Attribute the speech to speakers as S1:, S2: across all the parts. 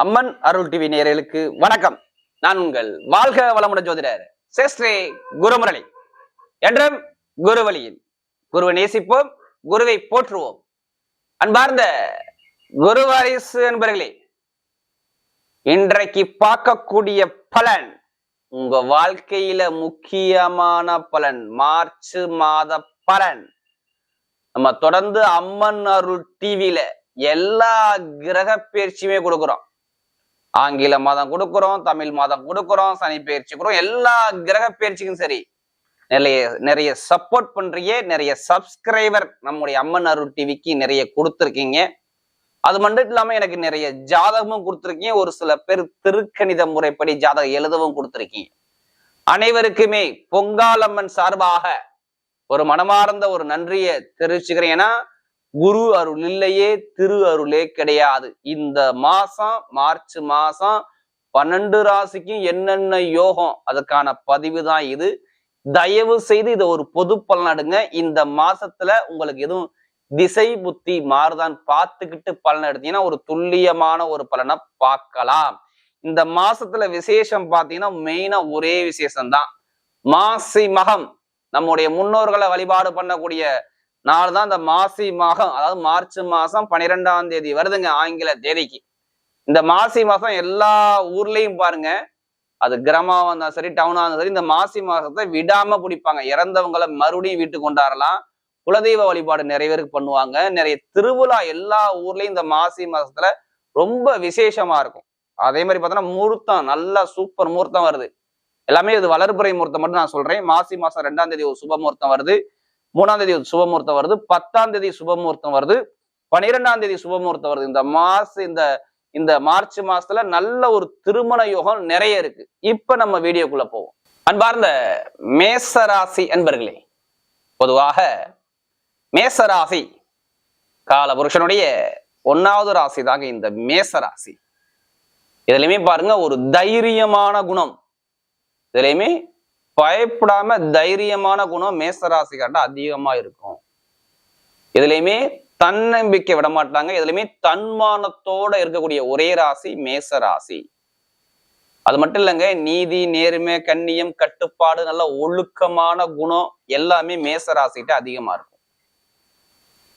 S1: அம்மன் அருள் TV நேயர்களுக்கு வணக்கம். நான் உங்கள் வாழ்க வளமுடன் ஜோதிடர் சேஸ்ரே குருமுரளி. என்றும் குருவழியில் குருவை நேசிப்போம் குருவை போற்றுவோம். அன்பார்ந்த குருவாரிசு என்பர்களே இன்றைக்கு பார்க்கக்கூடிய பலன் உங்க வாழ்க்கையில முக்கியமான பலன் மார்ச் மாத பலன். நம்ம தொடர்ந்து அம்மன் அருள் டிவியில எல்லா கிரக பயிற்சியுமே கொடுக்குறோம். ஆங்கில மாதம் கொடுக்குறோம் தமிழ் மாதம் கொடுக்குறோம் சனி பயிற்சி கொடுக்குறோம். எல்லா கிரக பயிற்சிக்கும் சரி. நிறைய நிறைய சப்போர்ட் பண்றீங்க நிறைய சப்ஸ்கிரைபர் நம்முடைய அம்மன் அருள் டிவிக்கு நிறைய கொடுத்துருக்கீங்க. அது மட்டும் இல்லாம எனக்கு நிறைய ஜாதகமும் கொடுத்துருக்கீங்க. ஒரு சில பேர் திருக்கணித முறைப்படி ஜாதகம் எழுதவும் கொடுத்துருக்கீங்க. அனைவருக்குமே பொங்காலம்மன் சார்பாக ஒரு மனமார்ந்த ஒரு நன்றியை தெரிவிச்சுக்கிறேன். ஏன்னா குரு அருள் இல்லையே திரு அருளே கிடையாது. இந்த மாசம் மார்ச் மாசம் பன்னெண்டு ராசிக்கும் என்னென்ன யோகம் அதுக்கான பதிவு தான் இது. தயவு செய்து இதை ஒரு பொது பலனடுங்க இந்த மாசத்துல உங்களுக்கு எதுவும் திசை புத்தி மாறுதான் பார்த்துக்கிட்டு பலன் எடுத்தீங்கன்னா ஒரு துல்லியமான ஒரு பலனை பார்க்கலாம். இந்த மாசத்துல விசேஷம் பார்த்தீங்கன்னா மெயினா ஒரே விசேஷம் தான் மாசி மகம் நம்முடைய முன்னோர்களை வழிபாடு பண்ணக்கூடிய நாலு தான் இந்த மாசி மாதம் அதாவது மார்ச் மாசம் பன்னிரெண்டாம் தேதி வருதுங்க ஆங்கில தேதிக்கு. இந்த மாசி மாசம் எல்லா ஊர்லயும் பாருங்க அது கிராமமா இருந்தாலும் சரி டவுனா இருந்தாலும் சரி இந்த மாசி மாசத்தை விடாம பிடிப்பாங்க. இறந்தவங்களை மறுபடியும் வீட்டுக்கு கொண்டாடலாம் குலதெய்வ வழிபாடு நிறைய பேருக்கு பண்ணுவாங்க. நிறைய திருவிழா எல்லா ஊர்லயும் இந்த மாசி மாசத்துல ரொம்ப விசேஷமா இருக்கும். அதே மாதிரி பார்த்தோன்னா முகூர்த்தம் நல்லா சூப்பர் முகூர்த்தம் வருது. எல்லாமே இது வளர்ப்புறை முகூர்த்தம் மட்டும் நான் சொல்றேன். மாசி மாசம் ரெண்டாம் தேதி ஒரு சுப முகூர்த்தம் வருது. மூணாம் தேதி சுபமுகூர்த்தம் வருது பத்தாம் தேதி சுபமுகூர்த்தம் வருது பனிரெண்டாம் தேதி சுபமுகூர்த்தம் வருது. இந்த மாச இந்த இந்த மார்ச் மாசத்துல நல்ல ஒரு திருமண யோகம் நிறைய இருக்கு. இப்ப நம்ம வீடியோக்குள்ள போவோம். அன்பார்ந்த மேசராசி அன்பர்களே பொதுவாக மேசராசி காலபுருஷனுடைய ஒன்னாவது ராசி தாங்க இந்த மேசராசி. இதுலயுமே பாருங்க ஒரு தைரியமான குணம். இதுலயுமே பயப்படாம தைரியமான குணம் மேசராசிக்காட்ட அதிகமா இருக்கும். இதுலயுமே தன்னம்பிக்கை விட மாட்டாங்க இதுலயுமே தன்மானத்தோட இருக்கக்கூடிய ஒரே ராசி மேச ராசி அது மட்டும் இல்லைங்க நீதி நேர்மை கண்ணியம் கட்டுப்பாடு நல்ல ஒழுக்கமான குணம் எல்லாமே மேச ராசிகிட்ட அதிகமா இருக்கும்.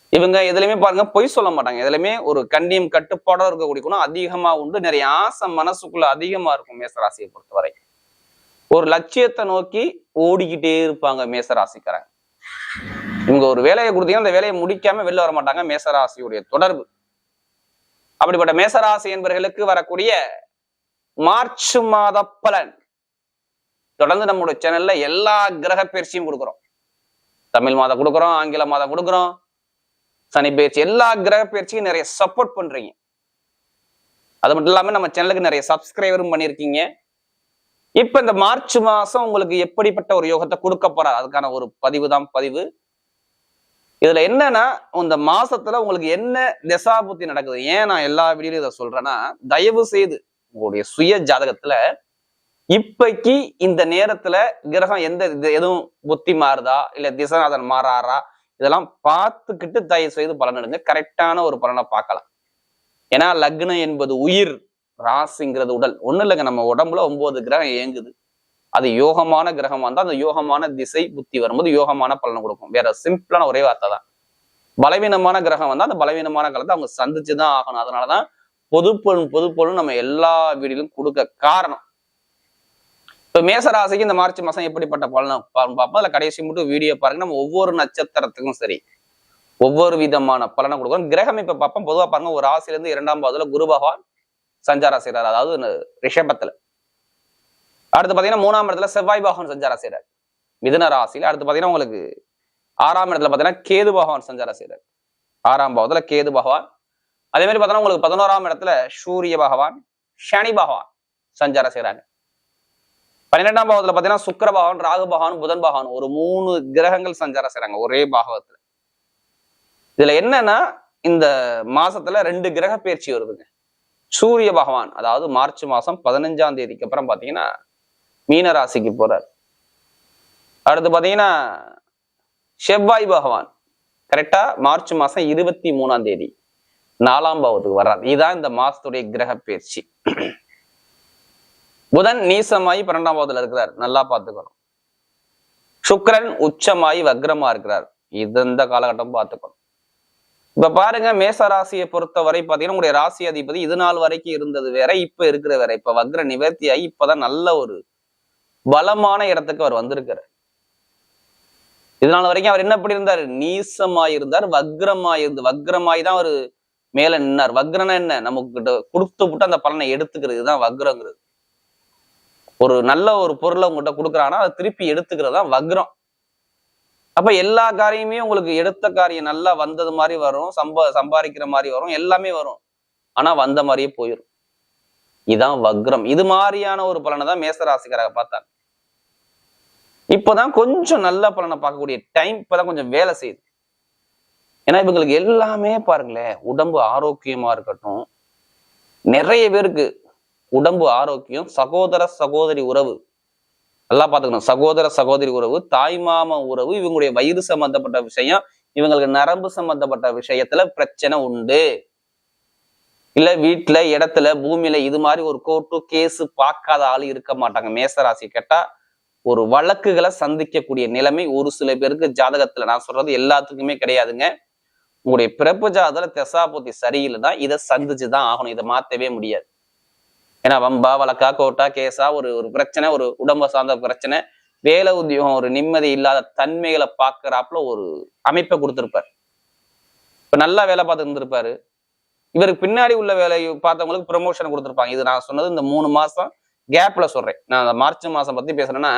S1: இவங்க எதுலையுமே பாருங்க பொய் சொல்ல மாட்டாங்க. எதுலையுமே ஒரு கண்ணியம் கட்டுப்பாடோட இருக்கக்கூடிய குணம் அதிகமா உண்டு. நிறைய ஆசை மனசுக்குள்ள அதிகமா இருக்கும் மேச ராசியை பொறுத்தவரை. ஒரு லட்சியத்தை நோக்கி ஓடிக்கிட்டே இருப்பாங்க மேசராசிக்காரங்க. இவங்க ஒரு வேலையை கொடுத்தீங்கன்னா அந்த வேலையை முடிக்காம வெளில வர மாட்டாங்க மேசராசியுடைய தொடர்பு. அப்படிப்பட்ட மேசராசி என்பவர்களுக்கு வரக்கூடிய மார்ச் மாத பலன். தொடர்ந்து நம்முடைய சேனல்ல எல்லா கிரக பயிற்சியும் கொடுக்குறோம். தமிழ் மாதம் கொடுக்குறோம் ஆங்கில மாதம் கொடுக்குறோம். சனி பயிற்சி எல்லா கிரக பயிற்சியும் நிறைய சப்போர்ட் பண்றீங்க. அது மட்டும் இல்லாம நம்ம சேனலுக்கு நிறைய சப்ஸ்கிரைபரும் பண்ணியிருக்கீங்க. இப்ப இந்த மார்ச் மாசம் உங்களுக்கு எப்படிப்பட்ட ஒரு யோகத்தை கொடுக்க போறார் அதுக்கான ஒரு பதிவு தான் பதிவு. இதுல என்னன்னா இந்த மாசத்துல உங்களுக்கு என்ன தசாபுத்தி நடக்குது? ஏன் நான் எல்லா வீடியோலையும் இதை சொல்றேன்னா தயவு செய்து உங்களுடைய சுய ஜாதகத்துல இப்பைக்கு இந்த நேரத்துல கிரகம் எந்த இது எதுவும் புத்தி மாறுதா? இல்ல திசநாதன் மாறாரா? இதெல்லாம் பார்த்துக்கிட்டு தயவு செய்து பலன் எடுங்க. கரெக்டான ஒரு பலனை பார்க்கலாம். ஏன்னா லக்னம் என்பது உயிர். ராசிங்கிறது உடல். ஒன்றும் இல்லைங்க நம்ம உடம்புல ஒன்பது கிரகம் இயங்குது. அது யோகமான கிரகம் வந்தா அந்த யோகமான திசை புத்தி வரும்போது யோகமான பலனை கொடுக்கும். வேற சிம்பிளான ஒரே வார்த்தை தான். பலவீனமான கிரகம் வந்தா அந்த பலவீனமான காலத்தை அவங்க சந்திச்சுதான் ஆகணும். அதனாலதான் தான் பொதுப்பொருள் பொதுப்பொருள் நம்ம எல்லா வீடிலும் கொடுக்க காரணம். இப்ப மேசராசிக்கு இந்த மார்ச் மாசம் எப்படிப்பட்ட பலனை பார்ப்போம். அதில் கடைசி மட்டும் வீடியோ பாருங்க. நம்ம ஒவ்வொரு நட்சத்திரத்துக்கும் சரி ஒவ்வொரு விதமான பலனை கொடுக்கணும் கிரகம் இப்ப பார்ப்போம். பொதுவா பாருங்க ஒரு ராசிலேருந்து இரண்டாம் பாதத்தில் குரு பகவான் சஞ்சாரம் செய்கிறார் அதாவது ரிஷபத்தில். அடுத்து பாத்தீங்கன்னா மூணாம் இடத்துல செவ்வாய் பகவான் சஞ்சாரம் செய்கிறார் மிதன ராசியில் அடுத்து பாத்தீங்கன்னா உங்களுக்கு ஆறாம் இடத்துல பாத்தீங்கன்னா கேது பகவான் சஞ்சாரம் செய்கிறார் ஆறாம் பாவத்தில் கேது பகவான். அதே மாதிரி பார்த்தோன்னா உங்களுக்கு பதினோராம் இடத்துல சூரிய பகவான் சனி பகவான் சஞ்சாரம் செய்யறாங்க பன்னிரெண்டாம் பாவத்தில் பாத்தீங்கன்னா சுக்கர பகவான் ராகு பகவான் புதன் பகவான் ஒரு மூணு கிரகங்கள் சஞ்சாரம் செய்கிறாங்க ஒரே பாகவத்தில். இதுல என்னன்னா இந்த மாசத்துல ரெண்டு கிரக பயிற்சி வருதுங்க. சூரிய பகவான் அதாவது மார்ச் மாசம் பதினஞ்சாம் தேதிக்கு அப்புறம் பாத்தீங்கன்னா மீன ராசிக்கு போறார். அடுத்து பாத்தீங்கன்னா செவ்வாய் பகவான் கரெக்டா மார்ச் மாசம் இருபத்தி மூணாம் தேதி நாலாம் பாவத்துக்கு வர்றார். இதுதான் இந்த மாசத்துடைய கிரக பயிற்சி. புதன் நீசமாயி பன்னெண்டாம் பாவத்தில் இருக்கிறார். நல்லா பார்த்துக்கணும். சுக்கரன் உச்சமாயி வக்ரமா இருக்கிறார். இது இந்த காலகட்டம் பார்த்துக்கணும். இப்ப பாருங்க மேச ராசியை பொறுத்த வரை பாத்தீங்கன்னா உங்களுடைய ராசி அதிபதி இது நாள் வரைக்கும் இருந்தது வேற இப்ப இருக்கிற வேற. இப்ப வக்ர நிவர்த்தி ஆகி இப்பதான் நல்ல ஒரு பலமான இடத்துக்கு அவர் வந்திருக்கிறார் இது நாள் வரைக்கும் அவர் என்ன பண்ணி இருந்தார் நீசமாயிருந்தார் வக்ரமாயிருந்து வக்ரமாய் தான் அவர் மேல நின்னார். வக்ரனா என்ன? நமக்கு கிட்ட கொடுத்து விட்டு அந்த பலனை எடுத்துக்கிறது தான் வக்ரங்கிறது. ஒரு நல்ல ஒரு பொருளை உங்கள்கிட்ட கொடுக்குறாங்கன்னா அதை திருப்பி எடுத்துக்கிறது தான் வக்ரம். அப்ப எல்லா காரியமே உங்களுக்கு எடுத்த காரியம் நல்லா வந்தது மாதிரி வரும் சம்பா சம்பாதிக்கிற மாதிரி வரும் எல்லாமே வரும். ஆனா வந்த மாதிரியே போயிடும் இதான் வக்ரம். இது மாதிரியான ஒரு பலனை தான் மேசராசிக்காராக பார்த்தாங்க. இப்போதான் கொஞ்சம் நல்ல பலனை பார்க்கக்கூடிய டைம் இப்பதான் கொஞ்சம் வேலை செய்யுது. ஏன்னா இவங்களுக்கு எல்லாமே பாருங்களேன் உடம்பு ஆரோக்கியமா இருக்கட்டும். நிறைய பேருக்கு உடம்பு ஆரோக்கியம் சகோதர சகோதரி உறவு. நல்லா பார்த்துக்கணும் சகோதர சகோதரி உறவு தாய்மாம உறவு இவங்களுடைய வயிறு சம்பந்தப்பட்ட விஷயம் இவங்களுக்கு நரம்பு சம்பந்தப்பட்ட விஷயத்துல பிரச்சனை உண்டு. இல்ல வீட்டுல இடத்துல பூமியில இது மாதிரி ஒரு கோர்ட்டு கேஸ் பார்க்காத ஆள் இருக்க மாட்டாங்க. மேசராசி கேட்டா ஒரு வழக்குகளை சந்திக்கக்கூடிய நிலைமை ஒரு சில பேருக்கு ஜாதகத்துல நான் சொல்றது எல்லாத்துக்குமே கிடையாதுங்க. உங்களுடைய பிறப்பு ஜாதகத்துல தெசாபுத்தி சரியில்லைன்னா இதை சந்திச்சுதான் ஆகணும். இதை மாத்தவே முடியாது. ஏன்னா வம்பா வழக்கா கோட்டா கேஸா ஒரு ஒரு பிரச்சனை ஒரு உடம்ப சார்ந்த பிரச்சனை. வேலை உத்தியோகம் ஒரு நிம்மதி இல்லாத தன்மைகளை பார்க்குறாப்புல ஒரு அமைப்பை கொடுத்துருப்பார். இப்போ நல்லா வேலை பார்த்து இருந்திருப்பாரு. இவருக்கு பின்னாடி உள்ள வேலையை பார்த்தவங்களுக்கு ப்ரமோஷன் கொடுத்துருப்பாங்க. இது நான் சொன்னது இந்த மூணு மாசம் கேப்ல சொல்றேன். நான் அந்த மார்ச் மாசம் பத்தி பேசுறேன்னா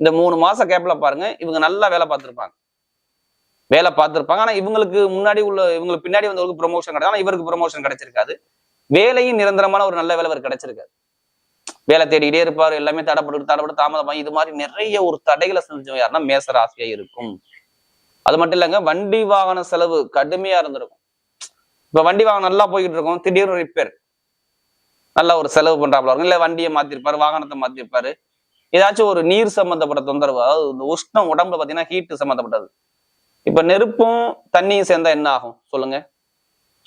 S1: இந்த மூணு மாசம் கேப்ல பாருங்க இவங்க நல்லா வேலை பார்த்திருப்பாங்க. வேலை பார்த்திருப்பாங்க. ஆனா இவங்களுக்கு முன்னாடி உள்ள இவங்களுக்கு பின்னாடி வந்தவங்களுக்கு ப்ரொமோஷன் கிடையாது. ஆனா இவருக்கு ப்ரொமோஷன் கிடைச்சிருக்காது. வேலையும் நிரந்தரமான ஒரு நல்ல வேலை அவர் கிடைச்சிருக்காரு. வேலை தேடிக்கிட்டே இருப்பார் எல்லாமே தடைப்பட்டு தடைப்பட்டு தாமதமாக இது மாதிரி நிறைய ஒரு தடைகளை செஞ்சவங்க யாருன்னா மேச ராசியா இருக்கும். அது மட்டும் இல்லைங்க வண்டி வாகன செலவு கடுமையா இருந்திருக்கும். இப்ப வண்டி வாகனம் நல்லா போய்கிட்டு இருக்கும் திடீர்னு ரிப்பேர் நல்லா ஒரு செலவு பண்றாப்புல இருக்கும் இல்ல வண்டியை மாத்திருப்பாரு வாகனத்தை மாத்திருப்பாரு. ஏதாச்சும் ஒரு நீர் சம்பந்தப்பட்ட தொந்தரவு அதாவது இந்த உஷ்ணம் உடம்புல பாத்தீங்கன்னா ஹீட்டு சம்பந்தப்பட்டது. இப்ப நெருப்பும் தண்ணியும் சேர்ந்தா என்ன ஆகும்? சொல்லுங்க.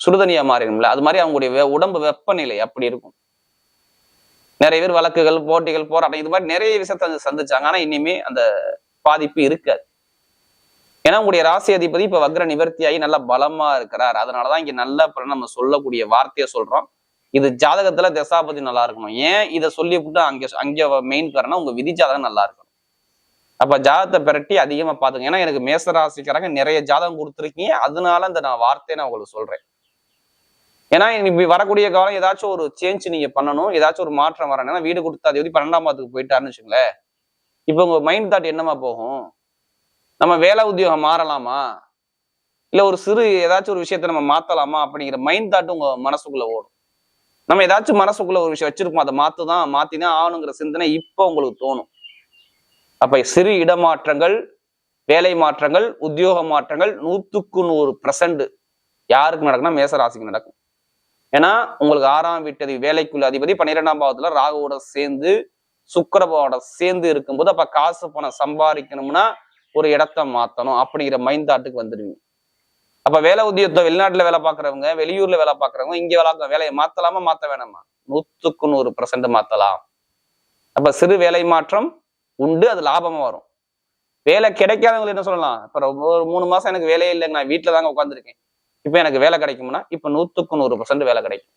S1: சுடுதனியா மாறிடும்ல? அது மாதிரி அவங்களுடைய உடம்பு வெப்பநிலை அப்படி இருக்கும். நிறைய பேர் வழக்குகள் போட்டிகள் போராட்டம் இது மாதிரி நிறைய விஷயத்த சந்திச்சாங்க. ஆனா இனிமே அந்த பாதிப்பு இருக்காது. ஏன்னா உங்களுடைய ராசி அதிபதி இப்ப வக்ர நிவர்த்தியாகி நல்லா பலமா இருக்கிறார். அதனாலதான் இங்க நல்ல பலன் நம்ம சொல்லக்கூடிய வார்த்தையை சொல்றோம். இது ஜாதகத்துல தசாபதி நல்லா இருக்கணும். ஏன் இதை சொல்லி விட்டு அங்க அங்க மெயின் காரணம் உங்க விதி ஜாதகம் நல்லா இருக்கணும். அப்ப ஜாதகத்தை பிரட்டி அதிகமா பாத்துங்க ஏன்னா எனக்கு மேச ராசிக்காரங்க நிறைய ஜாதகம் கொடுத்துருக்கீங்க. அதனால இந்த நான் வார்த்தையை நான் உங்களுக்கு சொல்றேன். ஏன்னா இப்படி வரக்கூடிய காலம் ஏதாச்சும் ஒரு சேஞ்ச் நீங்க பண்ணணும் ஏதாச்சும் ஒரு மாற்றம் வரணும். ஏன்னா வீடு கொடுத்தா அதிபதி பன்னெண்டாம் மாதத்துக்கு போயிட்டாருன்னு வச்சுங்களேன் இப்போ உங்க மைண்ட் தாட் என்னமா போகும்? நம்ம வேலை உத்தியோகம் மாறலாமா? இல்லை ஒரு சிறு ஏதாச்சும் ஒரு விஷயத்த நம்ம மாத்தலாமா? அப்படிங்கிற மைண்ட் தாட் உங்க மனசுக்குள்ள ஓடும். நம்ம ஏதாச்சும் மனசுக்குள்ள ஒரு விஷயம் வச்சிருப்போம் அதை மாத்துதான் மாத்திதான் ஆகணுங்கிற சிந்தனை இப்போ உங்களுக்கு தோணும். அப்ப சிறு இடமாற்றங்கள் வேலை மாற்றங்கள் உத்தியோக மாற்றங்கள் நூத்துக்கு நூறு பர்சன்ட் யாருக்கு நடக்கும்னா மேச ராசிக்கு நடக்கும். ஏன்னா உங்களுக்கு ஆறாம் வீட்டதி வேலைக்குள்ள அதிபதி பன்னிரெண்டாம் பாவத்துல ராகுவோட சேர்ந்து சுக்கிரபாவோட சேர்ந்து இருக்கும்போது அப்ப காசு பணம் சம்பாதிக்கணும்னா ஒரு இடத்த மாத்தணும் அப்படிங்கிற மைண்ட் தாட்டுக்கு வந்துடுவீங்க. அப்ப வேலை உத்தியோகத்தை வெளிநாட்டுல வேலை பார்க்கறவங்க வெளியூர்ல வேலை பாக்குறவங்க இங்க வேலை வேலையை மாத்தலாமா மாத்த வேணாமா? நூத்துக்கு நூறு பர்சன்ட் மாத்தலாம். அப்ப சிறு வேலை மாற்றம் உண்டு அது லாபமா வரும். வேலை கிடைக்காதவங்களுக்கு என்ன சொல்லலாம்? இப்ப ஒரு மூணு மாசம் எனக்கு வேலையே இல்லைங்க நான் வீட்டுல தாங்க உட்காந்துருக்கேன் இப்போ எனக்கு வேலை கிடைக்கும்னா இப்போ நூற்றுக்கு நூறு பர்சன்ட் வேலை கிடைக்கும்.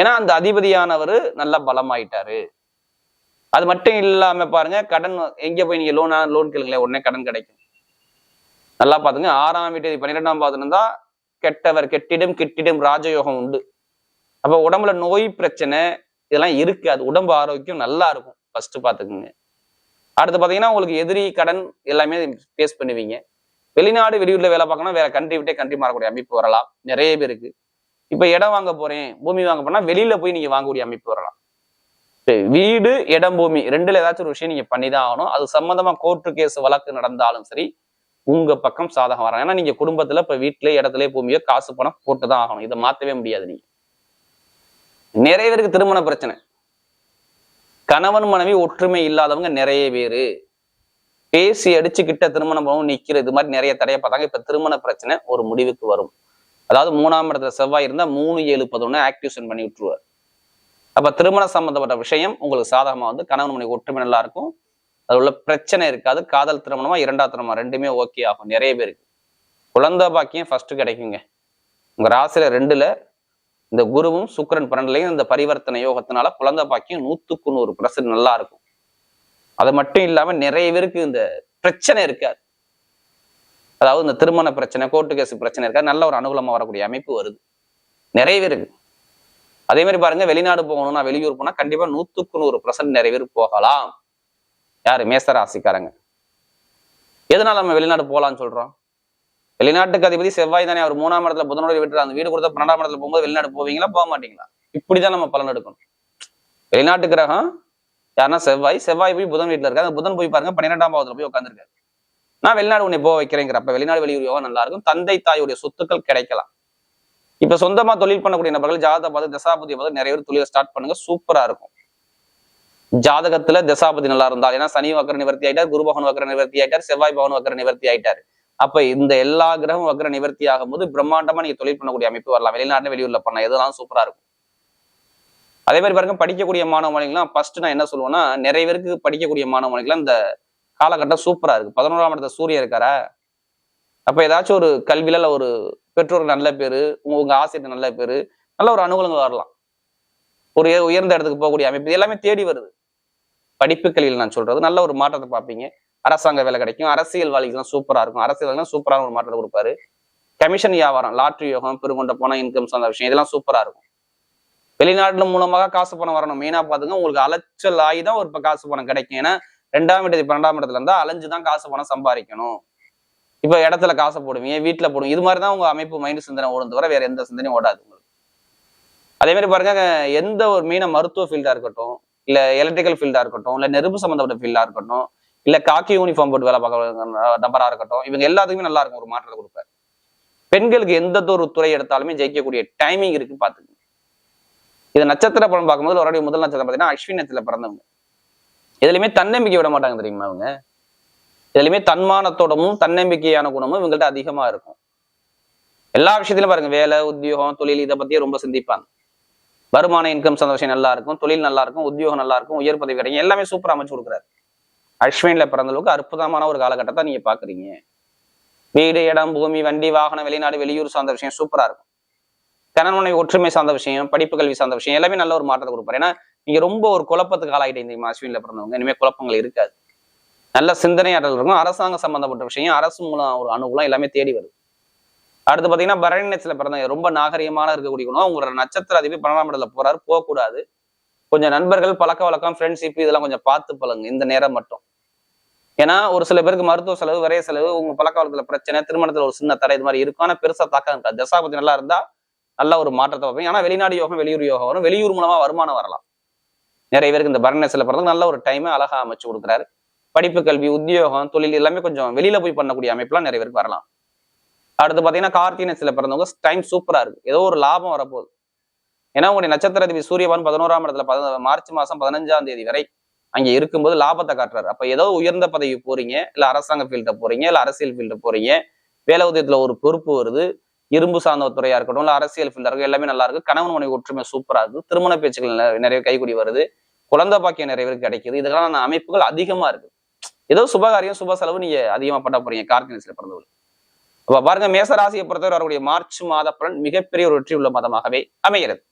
S1: ஏன்னா அந்த அதிபதியானவர் நல்லா பலமாயிட்டாரு. அது மட்டும் இல்லாம பாருங்க கடன் எங்க போய் நீங்க லோனா லோன் கேளுங்களேன் உடனே கடன் கிடைக்கும். நல்லா பாத்துங்க ஆறாம் வீட்டு பன்னிரெண்டாம் பாவத்துல தான் கெட்டவர் கெட்டிடும் கிட்டிடும் ராஜயோகம் உண்டு. அப்ப உடம்புல நோய் பிரச்சனை இதெல்லாம் இருக்காது உடம்பு ஆரோக்கியம் நல்லா இருக்கும். ஃபர்ஸ்ட் பாத்துக்குங்க. அடுத்து பாத்தீங்கன்னா உங்களுக்கு எதிரி கடன் எல்லாமே ஃபேஸ் பண்ணுவீங்க. வெளிநாடு வெளியூர்ல வேலை பார்க்கணும் வேற கண்ட்ரி விட்டே கண்ட்ரி மாறக்கூடிய அமைப்பு வரலாம். நிறைய பேருக்கு இப்ப இடம் வாங்க போறேன் பூமி வாங்க போனா வெளியில போய் நீங்க வாங்கக்கூடிய அமைப்பு வரலாம். வீடு இடம் பூமி ரெண்டுல ஏதாச்சும் ஒரு விஷயம் நீங்க பண்ணிதான் ஆகணும். அது சம்பந்தமா கோர்ட்டு கேஸ் வழக்கு நடந்தாலும் சரி உங்க பக்கம் சாதகம் வரும் ஏன்னா நீங்க குடும்பத்துல இப்ப வீட்டுல இடத்துல பூமியோ காசு பணம் போட்டுதான் ஆகணும். இதை மாத்தவே முடியாது நீங்க. நிறைய பேருக்கு திருமண பிரச்சனை. கணவன் மனைவி ஒற்றுமை இல்லாதவங்க நிறைய பேரு. பேசி அடிச்சு கிட்ட திருமணம் பண்ணவும் நிக்கிற இது மாதிரி நிறைய தடையை பார்த்தாங்க. இப்ப திருமண பிரச்சனை ஒரு முடிவுக்கு வரும். அதாவது மூணாம் இடத்துல செவ்வாய் இருந்தா மூணு ஏழு பதினொன்று ஆக்டிவேஷன் பண்ணி விட்டுருவார். அப்ப திருமண சம்பந்தப்பட்ட விஷயம் உங்களுக்கு சாதகமா வந்து கணவன் மனைவி ஒற்றுமை நல்லா இருக்கும். அது உள்ள பிரச்சனை இருக்காது. காதல் திருமணமா இரண்டாவது திருமணம் ரெண்டுமே ஓகே ஆகும். நிறைய பேருக்கு. குழந்தை பாக்கியம் ஃபர்ஸ்ட் கிடைக்குங்க. உங்க ராசியில ரெண்டுல இந்த குருவும் சுக்கிரன் பன்னெண்டுலையும் இந்த பரிவர்த்தனை யோகத்தினால குழந்தை பாக்கியம் நூத்துக்கு நூறு பர்சன்ட் நல்லா இருக்கும். அது மட்டும் இல்லாம நிறைய பேருக்கு இந்த பிரச்சனை இருக்காது. அதாவது இந்த திருமண பிரச்சனை கோர்ட்டு கேஸ் பிரச்சனை இருக்காது. நல்ல ஒரு அனுகூலமா வரக்கூடிய அமைப்பு வருது. நிறைய பேருக்கு அதே மாதிரி பாருங்க வெளிநாடு போகணும்னா வெளியூர் போனா கண்டிப்பா நூத்துக்கு நூறு பர்சன்ட் நிறைய பேர் போகலாம். யாரு? மேசராசிக்காரங்க. எதனால நம்ம வெளிநாடு போகலாம்னு சொல்றோம்? வெளிநாட்டுக்கு அதிபதி செவ்வாய் தானே. அவர் மூணாம் இடத்துல புதனோட விட்டு அந்த வீடு கொடுத்த பன்னெண்டாம் இடத்துல போகும்போது வெளிநாடு போவீங்களா? போக மாட்டீங்களா? இப்படிதான் நம்ம பலன் எடுக்கணும். வெளிநாட்டு கிரகம் யாருன்னா செவ்வாய். செவ்வாய் போய் புதன் வீட்டில் இருக்காங்க புதன் போய் பாருங்க பன்னிரெண்டாம் பாவத்துல போய் உட்காந்துருக்காரு நான் வெளிநாடு உன்னை போக வைக்கிறேங்கிறப்ப வெளிநாடு வெளியூர் யோகம் நல்லா இருக்கும். தந்தை தாயுடைய சொத்துக்கள் கிடைக்கலாம். இப்ப சொந்தமா தொழில் பண்ணக்கூடிய நபர்கள் ஜாதக பார்த்து தசாபதி பார்த்து நிறைய பேர் தொழிலை ஸ்டார்ட் பண்ணுங்க. சூப்பரா இருக்கும். ஜாதகத்துல தசாபதி நல்லா இருந்தால் ஏன்னா சனி வக்கர நிவர்த்தி ஆயிட்டார் குரு பகவான் வக்கர நிவர்த்தி ஆயிட்டார் செவ்வாய் பகவான் வக்கர நிவர்த்தி ஆயிட்டார். அப்ப இந்த எல்லா கிரகம் வக்கர நிவர்த்தி ஆகும்போது பிரம்மாண்டமா நீங்க தொழில் பண்ணக்கூடிய அமைப்பு வரலாம். வெளிநாட்டுல வெளியூர்ல பண்ண எதுனாலும் சூப்பரா இருக்கும். அதே மாதிரி பாருங்க படிக்கக்கூடிய மாணவ மாணவிகள்லாம் ஃபர்ஸ்ட் நான் என்ன சொல்லுவேன்னா நிறைய பேருக்கு படிக்கக்கூடிய மாணவ மாணவிகள்லாம் இந்த காலகட்டம் சூப்பரா இருக்கு. பதினோராம் இடத்துல சூரியன் இருக்காரா? அப்ப ஏதாச்சும் ஒரு கல்வியில ஒரு பெற்றோர் நல்ல பேரு உங்க உங்க ஆசிரியர் நல்ல பேரு நல்ல ஒரு அனுகூலங்கள் வரலாம். ஒரு உயர்ந்த இடத்துக்கு போகக்கூடிய அமைப்பு இது எல்லாமே தேடி வருது. படிப்பு கல்வியில் நான் சொல்றது நல்ல ஒரு மாற்றத்தை பார்ப்பீங்க. அரசாங்க வேலை கிடைக்கும். அரசியல்வாதிகள்லாம் சூப்பரா இருக்கும். அரசியல் சூப்பரான ஒரு மாற்றத்தை கொடுப்பாரு. கமிஷன் வியாபாரம் லாட்ரி யோகம் பெருங்கொண்ட போனா இன்கம் சார்ந்த விஷயம் இதெல்லாம் சூப்பரா இருக்கும். வெளிநாட்டு மூலமாக காசு பணம் வரணும். மெயினா பாத்துங்க உங்களுக்கு அலைச்சல் ஆகி தான் ஒரு இப்ப காசு பணம் கிடைக்கும். ஏன்னா ரெண்டாம் இடத்து பன்னெண்டாம் இடத்துல இருந்தா அலைஞ்சுதான் காசு பணம் சம்பாதிக்கணும். இப்ப இடத்துல காசை போடுவீங்க வீட்டுல போடுவீங்க. இது மாதிரி தான் உங்க அமைப்பு மைண்ட் சிந்தனை ஓடும் தவிர வேற எந்த சிந்தனையும் ஓடாது உங்களுக்கு. அதே மாதிரி பாருங்க எந்த ஒரு மீன மருத்துவ ஃபீல்டா இருக்கட்டும் இல்ல எலக்ட்ரிக்கல் ஃபீல்டா இருக்கட்டும் இல்ல நெருப்பு சம்பந்தப்பட்ட ஃபீல்டா இருக்கட்டும் இல்ல காக்கி யூனிஃபார்ம் போட்டு வேலை பார்க்க நபரா இருக்கட்டும் இவங்க எல்லாத்துக்குமே நல்லா இருக்கும் ஒரு மாற்றத்தை கொடுப்பாரு பெண்களுக்கு எந்த ஒரு துறை எடுத்தாலுமே ஜெயிக்கக்கூடிய டைமிங் இருக்கு பாத்துக்கங்க. இது நட்சத்திர பலன் பார்க்கும்போது ஒரு முதல் நட்சத்திரம் பார்த்தீங்கன்னா அஸ்வினத்தில் பிறந்தவங்க. எதுலையுமே தன்னம்பிக்கை விட மாட்டாங்க தெரியுமா அவங்க? எதுலையுமே தன்மானத்தோடமும் தன்னம்பிக்கையான குணமும் இவங்கள்ட்ட அதிகமா இருக்கும். எல்லா விஷயத்திலும் பாருங்க வேலை உத்தியோகம் தொழில் இதை பத்தியே ரொம்ப சிந்திப்பாங்க. வருமான இன்கம் சந்தோஷம் நல்லா இருக்கும் தொழில் நல்லா இருக்கும் உத்தியோகம் நல்லா இருக்கும் உயர் பதவி கிடைக்கும் எல்லாமே சூப்பரா அமைச்சு கொடுக்குறாரு. அஸ்வின்ல பிறந்தளவுக்கு அற்புதமான ஒரு காலகட்டத்தை நீங்க பாக்குறீங்க வீடு இடம் பூமி வண்டி வாகனம் வெளிநாடு வெளியூர் சார்ந்த விஷயம் சூப்பரா இருக்கும். தனமுனை மனைவி ஒற்றுமை சார்ந்த விஷயம் படிப்பு கல்வி சார்ந்த விஷயம் எல்லாமே நல்ல ஒரு மாற்றத்தை கொடுப்பாரு. ஏன்னா நீங்க ரொம்ப ஒரு குழப்பத்துக்கு ஆளாயிட்டீங்க தெரியுமா அஸ்வின்ல பிறந்தவங்க. இனிமே குழப்பங்கள் இருக்காது. நல்ல சிந்தனையாற்றல் இருக்கும். அரசாங்கம் சம்பந்தப்பட்ட விஷயம் அரசு மூலம் ஒரு அனுகூலம் எல்லாமே தேடி வருது. அடுத்து பாத்தீங்கன்னா பரணி பிறந்தவங்க. ரொம்ப நாகரிகமான இருக்கக்கூடிய குணம் உங்களோட நட்சத்திர அதிபதி பன்னெண்டாம் இடத்துல போறாரு போகக்கூடாது. கொஞ்சம் நண்பர்கள் பழக்க வழக்கம் ஃப்ரெண்ட்ஷிப் இதெல்லாம் கொஞ்சம் பார்த்து பழங்க இந்த நேரம் மட்டும். ஏன்னா ஒரு சில பேருக்கு மருத்துவ செலவு விரைய செலவு உங்க பழக்க வழக்கத்துல பிரச்சனை திருமணத்துல ஒரு சின்ன தடை இது மாதிரி இருக்கும். ஆனா பெருசா தாக்கம் இருக்காது. தசாபதி நல்லா இருந்தா நல்ல ஒரு மாற்றத்தை பார்ப்பேன் ஆனா வெளிநாடு யோகம் வெளியூர் யோகம் வரும். வெளியூர் மூலமா வருமானம் வரலாம். நிறைய பேருக்கு இந்த பரணசில பிறந்தது நல்ல ஒரு டைமை அழகா அமைச்சு கொடுக்குறாரு. படிப்பு கல்வி உத்தியோகம் தொழில் எல்லாமே கொஞ்சம் வெளியில போய் பண்ணக்கூடிய அமைப்புலாம் நிறைய பேருக்கு வரலாம். அடுத்து பாத்தீங்கன்னா கார்த்திகை நட்சத்திரத்துல பிறந்தவங்க டைம் சூப்பரா இருக்கு. ஏதோ ஒரு லாபம் வரப்போகுது. ஏன்னா உங்களுடைய நட்சத்திர அதிபதி சூரியபான் பதினோராம் இடத்துல பத- மார்ச் மாசம் பதினஞ்சாம் தேதி வரை அங்க இருக்கும்போது லாபத்தை காட்டுறாரு. அப்ப ஏதோ உயர்ந்த பதவி போறீங்க இல்ல அரசாங்க ஃபீல்ட போறீங்க இல்ல அரசியல் ஃபீல்டு போறீங்க வேலை உதயத்துல ஒரு பொறுப்பு வருது. இரும்பு சார்ந்த துறையா இருக்கட்டும் இல்ல அரசியல் ஃபீல்டா இருக்கும் எல்லாமே நல்லா இருக்கு. கணவன் மனைவி ஒற்றுமை சூப்பரா இருக்கு. திருமண பேச்சுகள் நிறைய கைக்குடி வருது. குழந்தை பாக்கியம் நிறைய பேருக்கு கிடைக்குது. இதெல்லாம் அமைப்புகள் அதிகமா இருக்கு. ஏதோ சுபகாரியம் சுப செலவு நீங்க அதிகமா பண்ண போறீங்க கார்த்திகை பிறந்தவர்கள் அப்ப பாருங்க மேச ராசியை பொறுத்தவரை வரக்கூடிய மார்ச் மாத பலன் மிகப்பெரிய ஒரு வெற்றி உள்ள மாதமாகவே அமைகிறது.